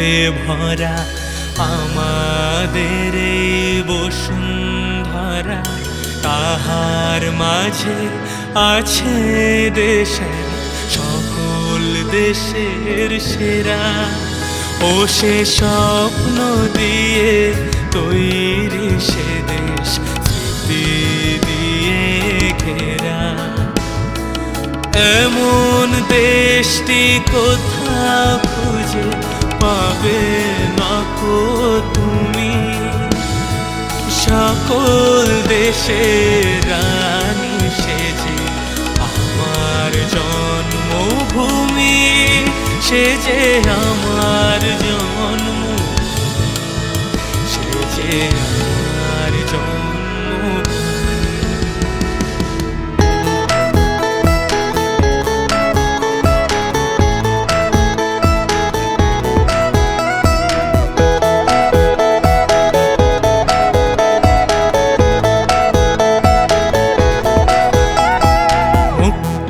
রূপে ভরা আমাদের বসুন্ধরা, তাহার মাঝে আছে দেশের সকল দেশের সেরা। ও সে স্বপ্ন দিয়ে তৈরি সে দেশ দিয়ে ঘেরা। এমন দেশটি কোথাও খুঁজে সকল দেশে রানী সেজে আমার জন্মভূমি সেজে আমার জন্ম সেজে। আমার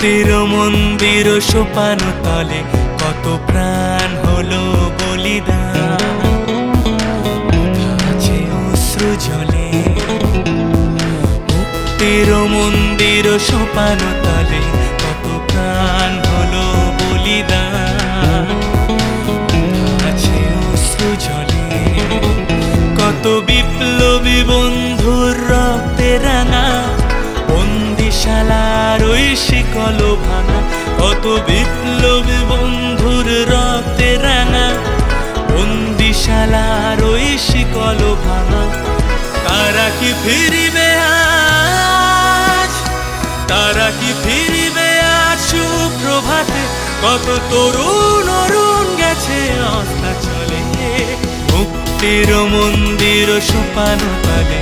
মুক্তির মন্দির সোপান তলে কত প্রাণ হলো বলিদান। অশ্রু জলে। মুক্তির মন্দির সোপান তলে কত প্রাণ হলো বলিদান। অশ্রু জলে। কত বিপ্লবী বন্ধুর শিকল ভাঙা, কত বিপ্লবী বন্ধুর রক্তে রাঙা। বন্দিশালার ওই শিকল ভাঙা, তারা কি ফিরিবে আজ? তারা কি ফিরিবে আজ সুপ্রভাতে? কত তরুণ অরুণ গেছে, অস্তা চলে মুক্তির মন্দির সোপান তলে